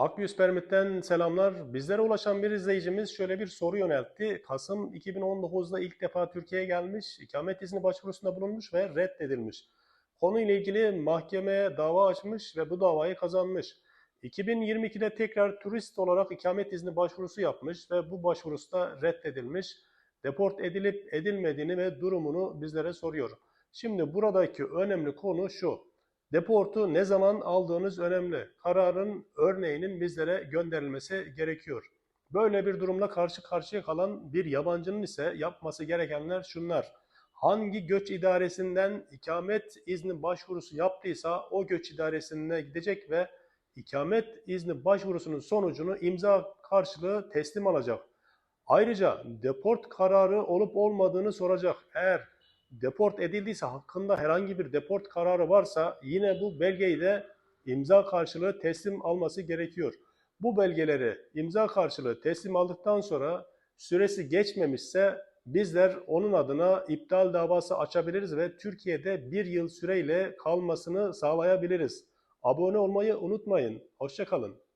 Akyüz Permit'ten selamlar. Bizlere ulaşan bir izleyicimiz şöyle bir soru yöneltti. Kasım 2019'da ilk defa Türkiye'ye gelmiş, ikamet izni başvurusunda bulunmuş ve reddedilmiş. Konuyla ilgili mahkemeye dava açmış ve bu davayı kazanmış. 2022'de tekrar turist olarak ikamet izni başvurusu yapmış ve bu başvurusu da reddedilmiş. Deport edilip edilmediğini ve durumunu bizlere soruyor. Şimdi buradaki önemli konu şu. Deportu ne zaman aldığınız önemli. Kararın örneğinin bizlere gönderilmesi gerekiyor. Böyle bir durumla karşı karşıya kalan bir yabancının ise yapması gerekenler şunlar. Hangi göç idaresinden ikamet izni başvurusu yaptıysa o göç idaresine gidecek ve ikamet izni başvurusunun sonucunu imza karşılığı teslim alacak. Ayrıca deport kararı olup olmadığını soracak. Eğer deport edildiyse hakkında herhangi bir deport kararı varsa yine bu belgeyi de imza karşılığı teslim alması gerekiyor. Bu belgeleri imza karşılığı teslim aldıktan sonra süresi geçmemişse bizler onun adına iptal davası açabiliriz ve Türkiye'de bir yıl süreyle kalmasını sağlayabiliriz. Abone olmayı unutmayın. Hoşçakalın.